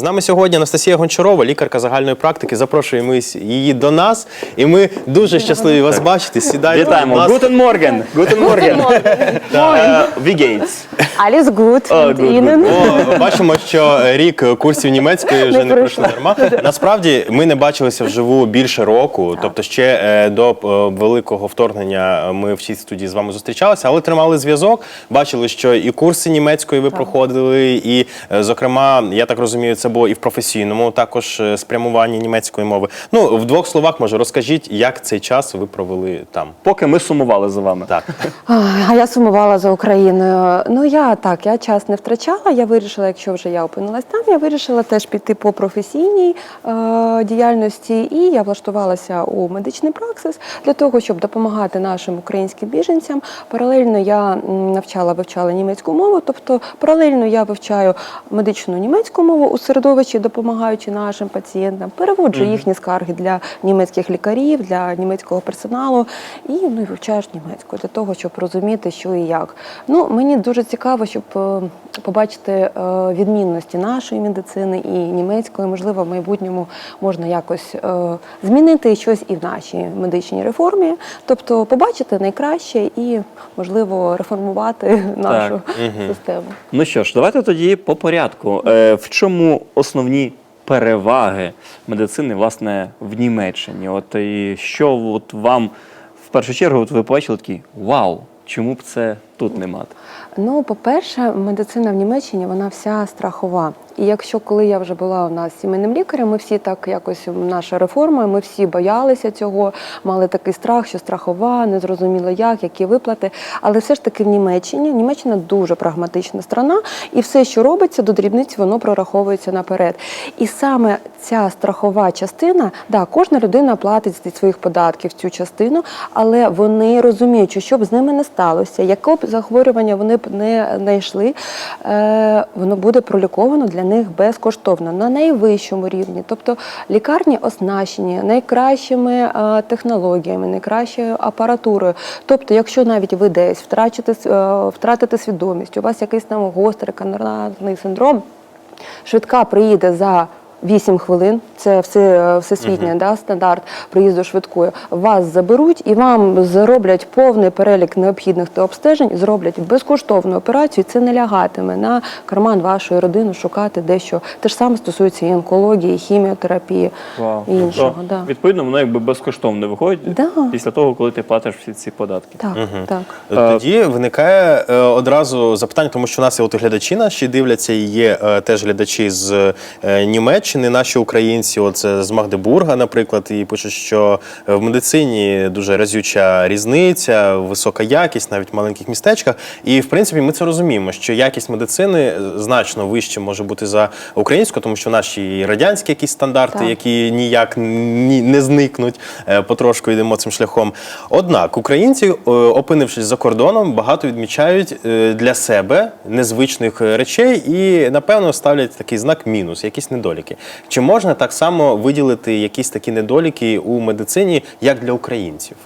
З нами сьогодні Анастасія Гончарова, лікарка загальної практики. Запрошуємо її до нас, і ми дуже щасливі вас бачити. Сідайте. Вітаємо. Гутен Морген. Гутен Морген. Вігейтс. Ihnen? О, бачимо, що рік курсів німецької вже Не пройшли пройшло. дарма. Насправді ми не бачилися вживу більше року. Тобто, ще е, до е, великого вторгнення ми в цій студії з вами зустрічалися, але тримали зв'язок. Бачили, що і курси німецької ви проходили, і, е, зокрема, я так розумію, це було і в професійному також е, спрямуванні німецької мови. Ну, в двох словах, може, розкажіть, як цей час ви провели там. Поки ми сумували за вами. Так. А я сумувала за Україною. Ну я так, я час не втрачала. Я вирішила, якщо вже я опинилась там, я вирішила теж піти по професійній е, діяльності, і я влаштувалася у медичний праксис для того, щоб допомагати нашим українським біженцям. Паралельно я навчала, вивчала німецьку мову, тобто паралельно я вивчаю медичну німецьку мову у середовищі, допомагаючи нашим пацієнтам, переводжу їхні скарги для німецьких лікарів, для німецького персоналу і ну і вивчаєш німецьку для того, щоб розуміти, що і як. Ну мені дуже цікаво, щоб е, побачити е, відмінності нашої медицини і німецької. Можливо, в майбутньому можна якось е, змінити щось і в нашій медичній реформі, тобто побачити найкраще і можливо реформувати нашу систему. Ну що ж, давайте тоді по порядку. В чому основні переваги медицини, власне, в Німеччині? От і що от вам в першу чергу от ви побачили такий вау, чому б це тут не мати? Ну, по-перше, медицина в Німеччині вона вся страхова. І якщо коли я вже була у нас сімейним лікарем, ми всі так якось наша реформа, ми всі боялися цього, мали такий страх, що страхова, не зрозуміло як, які виплати. Але все ж таки в Німеччині Німеччина дуже прагматична страна, і все, що робиться до дрібниць, воно прораховується наперед. І саме ця страхова частина, да, кожна людина платить зі своїх податків цю частину, але вони розуміють, що щоб з ними не сталося, яке б захворювання вони б не знайшли, е, воно буде проліковано для них безкоштовно на найвищому рівні. Тобто лікарні оснащені найкращими е, технологіями, найкращою апаратурою. Тобто, якщо навіть ви десь втрачите, с- е, втратите свідомість, у вас якийсь там гострий коронарний синдром, швидка приїде за 8 хвилин, це все, всесвітній да, стандарт приїзду швидкою. Вас заберуть і вам зроблять повний перелік необхідних та обстежень, зроблять безкоштовну операцію. і Це не лягатиме на карман вашої родини шукати дещо. Те ж саме стосується і онкології, і хіміотерапії і іншого. То, Да. Відповідно, воно якби безкоштовно виходить Да. після того, коли ти платиш всі ці податки. Так, так. Тоді виникає е, одразу запитання, тому що у нас є от глядачі наші дивляться, і є е, теж глядачі з е, Німеччини, наші українці, от е, з Магдебурга, наприклад, і пишуть, що е, в медицині дуже разюча різниця, висока якість, навіть в маленьких містечках. І в принципі, ми це розуміємо, що якість медицини е, значно вище може бути за українську, тому що наші радянські якісь стандарти, Так. які ніяк ні, не зникнуть, е, потрошку йдемо цим шляхом. Однак українці, опинившись за кордоном, багато відмічають для себе незвичних речей і, напевно, ставлять такий знак мінус, якісь недоліки. Чи можна так само виділити якісь такі недоліки у медицині, як для українців?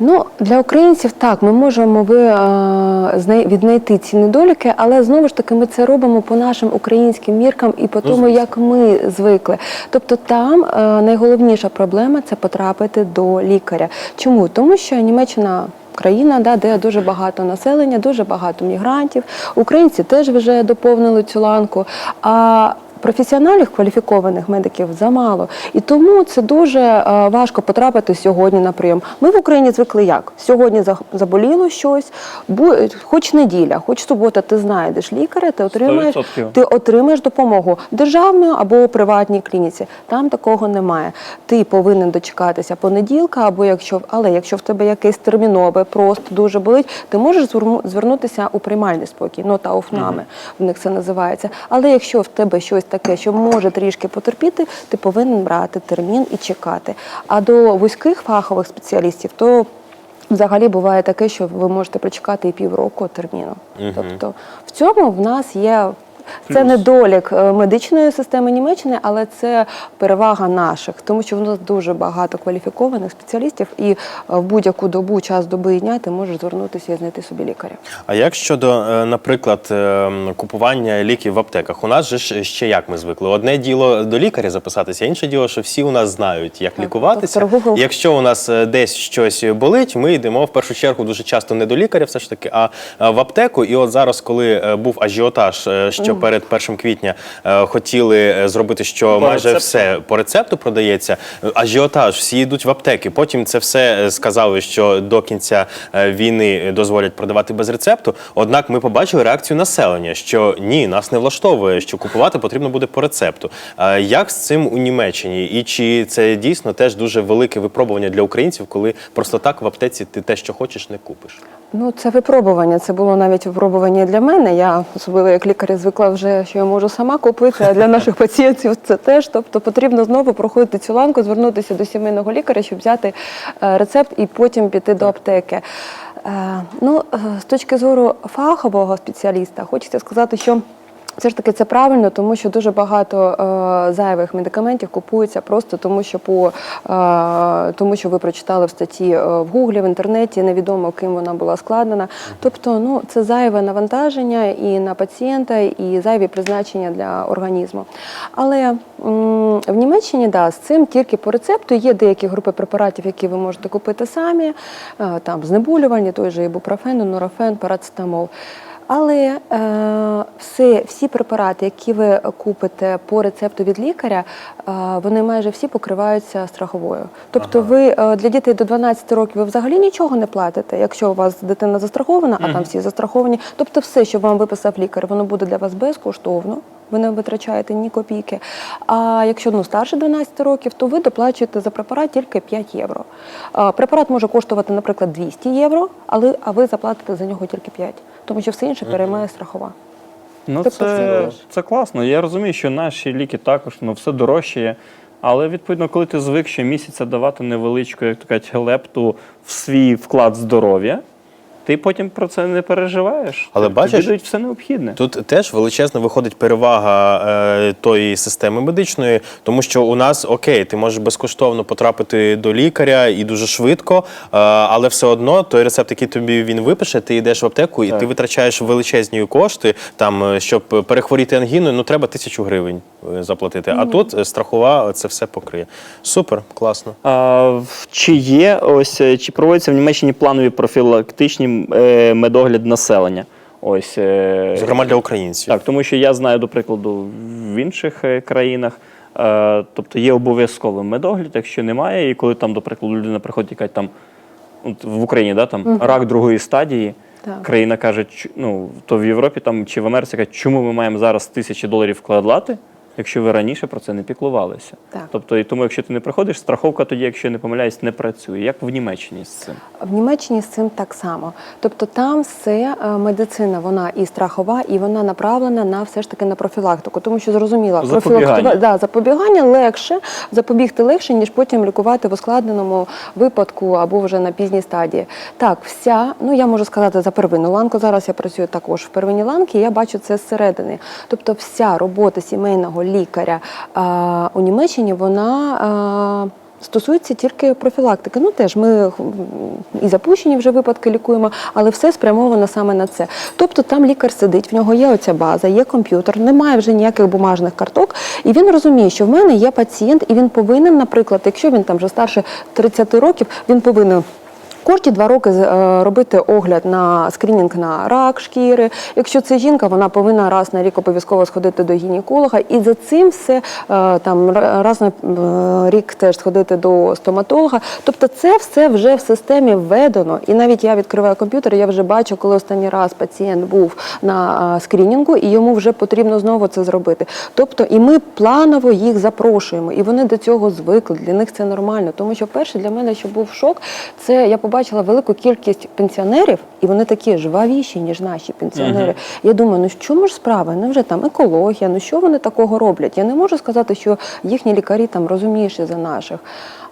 Ну для українців так ми можемо ви е, віднайти ці недоліки, але знову ж таки ми це робимо по нашим українським міркам і по тому, як ми звикли. Тобто, там е, найголовніша проблема це потрапити до лікаря. Чому? Тому що Німеччина. Країна, да, де дуже багато населення, дуже багато мігрантів. Українці теж вже доповнили цю ланку. А професіоналів кваліфікованих медиків замало. І тому це дуже е, важко потрапити сьогодні на прийом. Ми в Україні звикли як? Сьогодні заболіло щось, хоч неділя, хоч субота, ти знайдеш лікаря, ти отримаєш, 100%. ти отримаєш допомогу державною або приватній клініці. Там такого немає. Ти повинен дочекатися понеділка, або якщо але якщо в тебе якесь термінове, просто дуже болить, ти можеш звернутися у приймальний спокій, нота офнами, в них це називається. Але якщо в тебе щось таке, що може трішки потерпіти, ти повинен брати термін і чекати. А до вузьких фахових спеціалістів, то Взагалі буває таке, що ви можете прочекати і півроку терміну. Тобто в цьому в нас є це недолік е, медичної системи Німеччини, але це перевага наших, тому що в нас дуже багато кваліфікованих спеціалістів, і е, в будь-яку добу, час доби і дня ти можеш звернутися і знайти собі лікаря. А як щодо, е, наприклад, купування ліків в аптеках? У нас же ще як ми звикли? Одне діло до лікаря записатися, інше діло, що всі у нас знають, як Так, лікуватися. Якщо у нас десь щось болить, ми йдемо в першу чергу дуже часто не до лікаря, все ж таки, а в аптеку. І от зараз, коли був ажіотаж, е, що перед 1 квітня е, хотіли е, зробити, що По майже рецепту. все по рецепту продається. е, Ажіотаж, всі йдуть в аптеки. Потім це все е, сказали, що до кінця е, війни дозволять продавати без рецепту. Однак ми побачили реакцію населення, що ні, нас не влаштовує, що купувати потрібно буде по рецепту. А Як з цим у Німеччині? І чи це дійсно теж дуже велике випробування для українців, коли просто так в аптеці ти те, що хочеш, не купиш? Ну, це випробування. Це було навіть випробування для мене. Я особливо як лікар звикла вже, що я можу сама купити. А для наших пацієнтів це теж. Тобто потрібно знову проходити цю ланку, звернутися до сімейного лікаря, щоб взяти е, рецепт і потім піти до аптеки. Е, Ну, е, з точки зору фахового спеціаліста, хочеться сказати, що. Все ж таки це правильно, тому що дуже багато е, зайвих медикаментів купується просто тому, що по е, тому, що ви прочитали в статті е, в Гуглі, в інтернеті, невідомо ким вона була складена. Тобто, ну це зайве навантаження і на пацієнта, і зайві призначення для організму. Але м, в Німеччині да, з цим тільки по рецепту є деякі групи препаратів, які ви можете купити самі, е, там знеболювальні, той же ібупрофен, нурофен, парацетамол. Але е, все, всі препарати, які ви купите по рецепту від лікаря, е, вони майже всі покриваються страховою. Тобто, ви е, для дітей до 12 років ви взагалі нічого не платите, якщо у вас дитина застрахована, а там всі застраховані. Тобто, все, що вам виписав лікар, воно буде для вас безкоштовно. Ви не витрачаєте ні копійки. А якщо ну, старше 12 років, то ви доплачуєте за препарат тільки 5 євро. А, препарат може коштувати, наприклад, 200 євро, але а ви заплатите за нього тільки 5, тому що все інше переймає страхова. Ну, Тобто це, це- класно. Я розумію, що наші ліки також ну, все дорожчає. Але відповідно, коли ти звик щомісяця давати невеличку, як то кажуть, лепту в свій вклад здоров'я, ти потім про це не переживаєш. Але Тобі бачиш, дають все необхідне. Тут теж величезна виходить перевага е, тої системи медичної, тому що у нас окей, ти можеш безкоштовно потрапити до лікаря і дуже швидко, е, але все одно той рецепт, який тобі він випише, ти йдеш в аптеку і Так. ти витрачаєш величезні кошти. Там е, щоб перехворіти ангіною, ну треба тисячу гривень е, заплатити. А тут е, страхова це все покриє. Супер, класно. А, в- чи є ось е, чи проводяться в Німеччині планові профілактичні е, медогляд населення? Ось е, Зокрема для українців. Так, тому що я знаю, до прикладу, в інших е, країнах, е, тобто є обов'язковий медогляд, якщо немає, і коли там, до прикладу, людина приходить і каже, там от в Україні, да, там рак другої стадії. Так. Країна каже, ну то в Європі там чи в Америці каже, чому ми маємо зараз тисячі доларів вкладати, якщо ви раніше про це не піклувалися. Так. Тобто, і тому, якщо ти не приходиш, страховка тоді, якщо я не помиляюсь, не працює. Як в Німеччині з цим? В Німеччині з цим так само. Тобто там все е, медицина, вона і страхова, і вона направлена на все ж таки на профілактику. Тому що зрозуміло, профілактува- да, запобігання легше, запобігти легше, ніж потім лікувати в ускладненому випадку або вже на пізній стадії. Так, вся, ну я можу сказати за первинну ланку. Зараз я працюю також в первинній ланці, і я бачу це зсередини. Тобто, вся робота сімейного лікаря у Німеччині вона. Стосується тільки профілактики. Ну теж ми і запущені вже випадки лікуємо, але все спрямовано саме на це. Тобто там лікар сидить, в нього є оця база, є комп'ютер, немає вже ніяких бумажних карток, і він розуміє, що в мене є пацієнт, і він повинен, наприклад, якщо він там вже старше 30 років, він повинен. Кожні два роки е, робити огляд на скринінг на рак шкіри. Якщо це жінка, вона повинна раз на рік обов'язково сходити до гінеколога. І за цим все е, там раз на е, рік теж сходити до стоматолога. Тобто, це все вже в системі введено. І навіть я відкриваю комп'ютер, я вже бачу, коли останній раз пацієнт був на скрінінгу, і йому вже потрібно знову це зробити. Тобто, і ми планово їх запрошуємо, і вони до цього звикли. Для них це нормально. Тому що перше для мене, що був шок, це я побачила велику кількість пенсіонерів, і вони такі жвавіші, ніж наші пенсіонери. Я думаю, ну що чому ж справа? Ну вже там екологія, ну що вони такого роблять? Я не можу сказати, що їхні лікарі там розумніші за наших.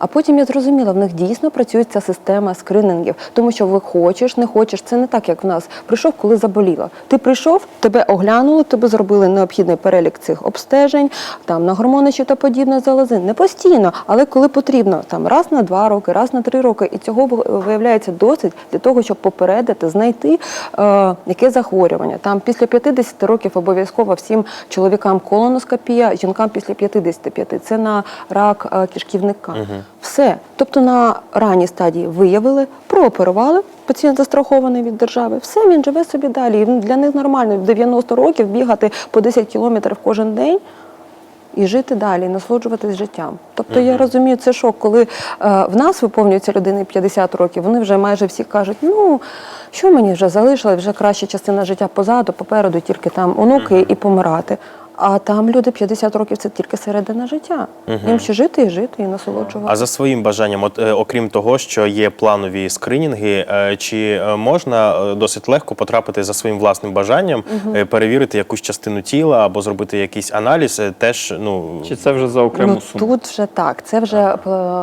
А потім я зрозуміла, в них дійсно працює ця система скринінгів, тому що ви хочеш, не хочеш. Це не так, як в нас. Прийшов, коли заболіло. Ти прийшов, тебе оглянули, тебе зробили необхідний перелік цих обстежень, там на гормони чи та подібне залози. Не постійно, але коли потрібно, там раз на два роки, раз на три роки, і цього виявляється досить для того, щоб попередити, знайти е, яке захворювання. Там після 50 років обов'язково всім чоловікам колоноскопія, жінкам після 55. Це на рак е, кишківника. Все. Тобто на ранній стадії виявили, прооперували. Пацієнт застрахований від держави. Все, він живе собі далі. І для них нормально в 90 років бігати по 10 кілометрів кожен день і жити далі, і насолоджуватись життям. Тобто я розумію, це шок, коли е, в нас виповнюється людини 50 років, вони вже майже всі кажуть, ну що мені вже залишилось, вже краща частина життя позаду, попереду тільки там онуки і помирати. А там люди 50 років це тільки середина життя. Їм ще жити і жити, і насолоджуватися. А за своїм бажанням, от, е, окрім того, що є планові скринінги, е, чи е, можна досить легко потрапити за своїм власним бажанням, е, перевірити якусь частину тіла або зробити якийсь аналіз, е, теж ну Чи це вже за окрему ну, суму? Тут вже так, це вже е,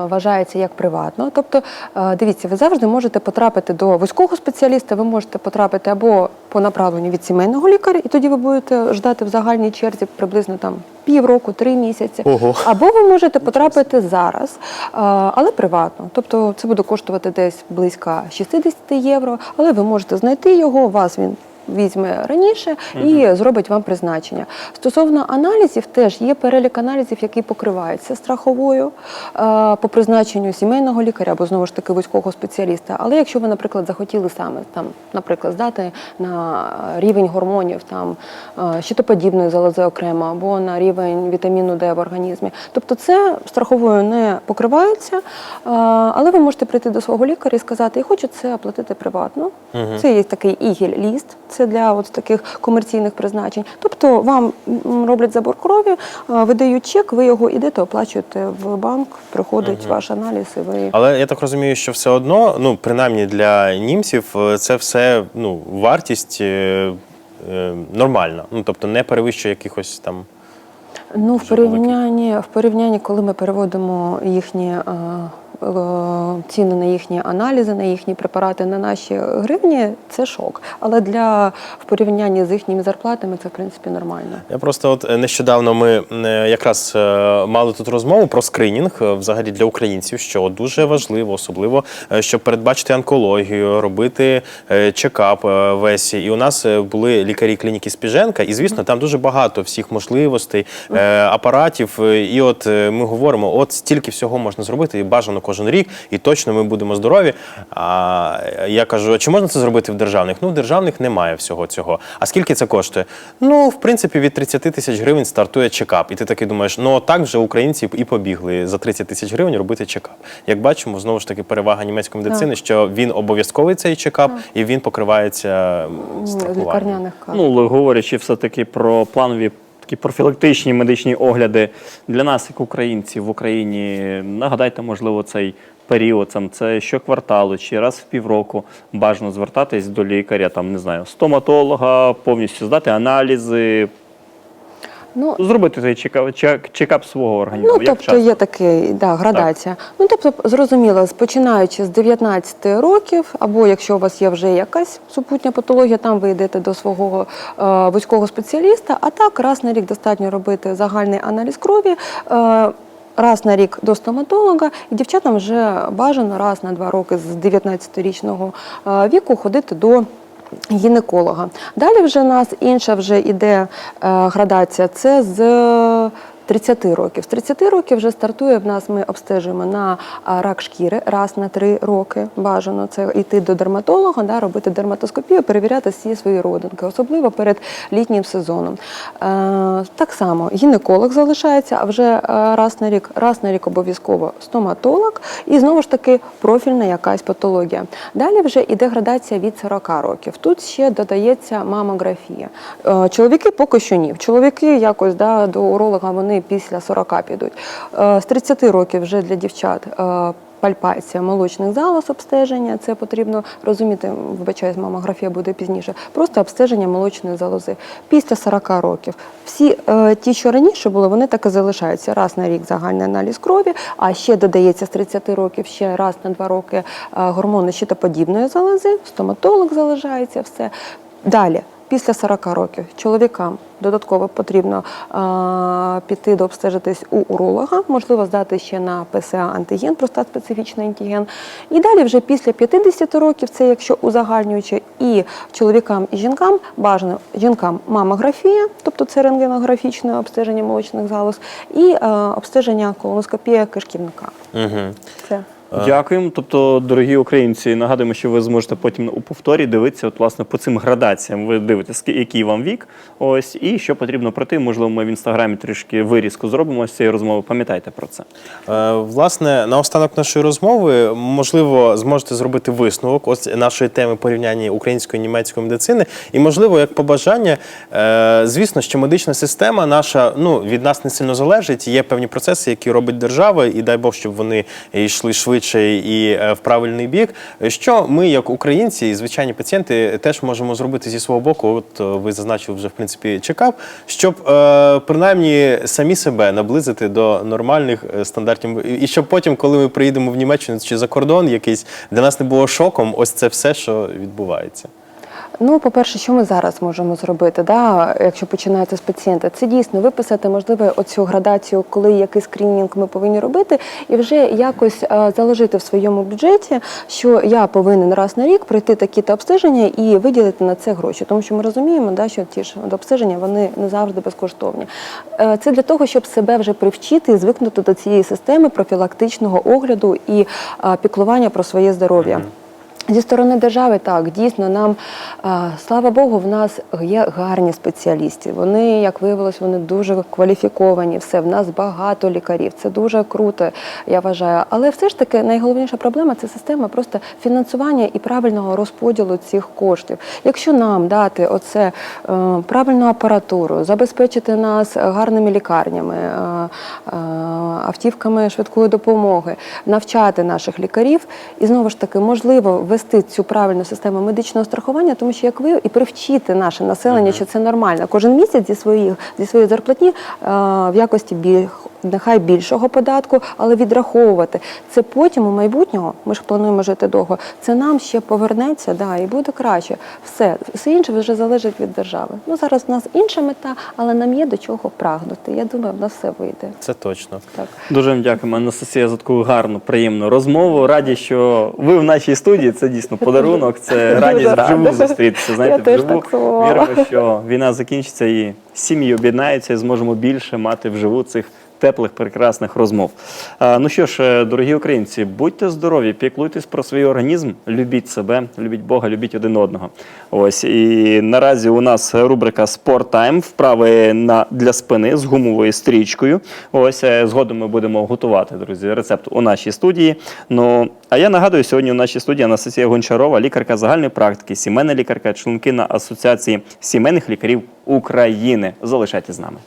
вважається як приватно. Тобто, е, дивіться, ви завжди можете потрапити до вузького спеціаліста, ви можете потрапити або по направленню від сімейного лікаря, і тоді ви будете ждати в загальній черзі приблизно там півроку, три місяці. Ого. Або ви можете потрапити зараз, але приватно. Тобто це буде коштувати десь близько 60 євро, але ви можете знайти його, у вас він. Візьме раніше і зробить вам призначення. Стосовно аналізів, теж є перелік аналізів, який покривається страховою е, по призначенню сімейного лікаря або знову ж таки вузького спеціаліста. Але якщо ви, наприклад, захотіли саме там, наприклад, здати на рівень гормонів, там е, щитоподібної залози окремо або на рівень вітаміну Д в організмі, тобто це страховою не покривається, е, але ви можете прийти до свого лікаря і сказати, я хочу це оплатити приватно. Це є такий ігіль-ліст, це для от таких комерційних призначень. Тобто вам роблять забор крові, видають чек, ви його ідете, оплачуєте в банк, приходить ваш аналіз, і ви Але я так розумію, що все одно, ну принаймні для німців, е, це все ну вартість е, е, нормальна. Ну тобто не перевищує якихось там. Ну, в порівнянні, в порівнянні, коли ми переводимо їхні е, ціни на їхні аналізи, на їхні препарати на наші гривні, це шок. Але для в порівнянні з їхніми зарплатами це в принципі нормально. Я просто от е, нещодавно ми е, якраз е, мали тут розмову про скринінг е, взагалі для українців, що дуже важливо, особливо е, щоб передбачити онкологію, робити е, чекап е, весь. І у нас е, були лікарі клініки Спіженка, і звісно, там дуже багато всіх можливостей, е, апаратів. Е, І от е, ми говоримо, от стільки всього можна зробити, і бажано кожен рік, і точно ми будемо здорові. А я кажу, а чи можна це зробити в державних? Ну, в державних немає всього цього. А скільки це коштує? Ну, в принципі, від 30 тисяч гривень стартує чекап. І ти такий думаєш, ну так вже українці і побігли за 30 тисяч гривень робити чекап. Як бачимо, знову ж таки перевага німецької медицини, що він обов'язковий цей чекап, і він покривається м, страхуванням. лікарняних. Ну, говорячи все-таки про планові такі профілактичні медичні огляди для нас, як українців в Україні, нагадайте, можливо, цей період, там, це щокварталу чи раз в півроку бажано звертатись до лікаря, там, не знаю, стоматолога, повністю здати аналізи, Ну, зробити цей чекап, чек- чекап свого організму. Ну, Як тобто часто? є такий, да, градація. Ну, тобто, зрозуміло, починаючи з 19 років, або якщо у вас є вже якась супутня патологія, там ви йдете до свого е, вузького спеціаліста, а так раз на рік достатньо робити загальний аналіз крові. Е, Раз на рік до стоматолога, і дівчатам вже бажано раз на два роки з 19-річного е, віку ходити до гінеколога. Далі вже у нас інша вже іде е, градація. Це з 30 років. З 30 років вже стартує в нас. Ми обстежуємо на рак шкіри раз на 3 роки. Бажано це йти до дерматолога, да, робити дерматоскопію, перевіряти всі свої родинки, особливо перед літнім сезоном. Е, так само гінеколог залишається, а вже е, раз на рік, раз на рік обов'язково стоматолог і знову ж таки профільна якась патологія. Далі вже іде градація від 40 років. Тут ще додається мамографія. Е, Чоловіки поки що ні. Чоловіки якось да, до уролога вони після 40 підуть. Е, З 30 років вже для дівчат. е, пальпація молочних залоз обстеження. Це потрібно розуміти, вибачаюсь, мамографія буде пізніше. Просто обстеження молочної залози після 40 років. Всі е, ті, що раніше були, вони так і залишаються. Раз на рік загальний аналіз крові, а ще додається з 30 років ще раз на два роки е, гормони щитоподібної залози, стоматолог залишається все. Далі. Після 40 років чоловікам додатково потрібно е, піти до обстежитись у уролога, можливо, здати ще на ПСА антиген, простат специфічний антиген. І далі, вже після 50 років, це якщо узагальнюючи і чоловікам, і жінкам бажано жінкам мамографія, тобто це рентгенографічне обстеження молочних залоз, і е, обстеження колоноскопія кишківника. Угу. Це Дякуємо. Тобто, дорогі українці, нагадуємо, що ви зможете потім у повторі дивитися, от, власне, по цим градаціям. Ви дивитесь, який вам вік, ось, і що потрібно пройти. Можливо, ми в інстаграмі трішки вирізку зробимо з цієї розмови. Пам'ятайте про це. Е, Власне, на останок нашої розмови, можливо, зможете зробити висновок ось нашої теми порівняння української і німецької медицини. І, можливо, як побажання, е, звісно, що медична система наша ну, від нас не сильно залежить. Є певні процеси, які робить держава, і дай Бог, щоб вони йшли швидше і е, в правильний бік. Що ми, як українці і звичайні пацієнти, теж можемо зробити зі свого боку. От е, ви зазначили вже в принципі чекап, щоб е, принаймні самі себе наблизити до нормальних стандартів, і щоб потім, коли ми приїдемо в Німеччину чи за кордон, якийсь для нас не було шоком. Ось це все, що відбувається. Ну, по-перше, що ми зараз можемо зробити, да, якщо починається з пацієнта, це дійсно виписати, можливо, оцю градацію, коли який скринінг ми повинні робити, і вже якось е, заложити в своєму бюджеті, що я повинен раз на рік пройти такі-то обстеження і виділити на це гроші. Тому що ми розуміємо, да, що ті ж обстеження вони не завжди безкоштовні. Е, Це для того, щоб себе вже привчити і звикнути до цієї системи профілактичного огляду і е, піклування про своє здоров'я. Зі сторони держави, так дійсно нам слава Богу, в нас є гарні спеціалісти. Вони, як виявилось, вони дуже кваліфіковані. Все в нас багато лікарів. Це дуже круто, я вважаю. Але все ж таки найголовніша проблема це система просто фінансування і правильного розподілу цих коштів. Якщо нам дати оце е, правильну апаратуру, забезпечити нас гарними лікарнями, е, е, автівками швидкої допомоги, навчати наших лікарів і знову ж таки можливо ввести цю правильну систему медичного страхування, тому що як ви і привчити наше населення, що це нормально. Кожен місяць зі своїх зі своєї зарплатні е, в якості біль. Нехай більшого податку, але відраховувати це потім у майбутнього. Ми ж плануємо жити довго. Це нам ще повернеться, да, і буде краще. Все, все інше вже залежить від держави. Ну зараз в нас інша мета, але нам є до чого прагнути. Я думаю, в нас все вийде. Це точно. Так. Дуже вам дякуємо, Анастасія, за таку гарну, приємну розмову. Раді, що ви в нашій студії. Це дійсно подарунок. Це радість вживу зустрітися. Знаєте, вживу віримо, що війна закінчиться і сім'ї об'єднаються і зможемо більше мати вживу цих. Теплих, прекрасних розмов. Ну що ж, е, дорогі українці, будьте здорові, піклуйтесь про свій організм, любіть себе, любіть Бога, любіть один одного. Ось і наразі у нас рубрика Спорт Тайм, вправи на для спини з гумовою стрічкою. Ось е, згодом ми будемо готувати, друзі, рецепт у нашій студії. Ну а я нагадую, сьогодні у нашій студії Анастасія Гончарова, лікарка загальної практики, сімейна лікарка, членкина Асоціації сімейних лікарів України. Залишайтесь з нами.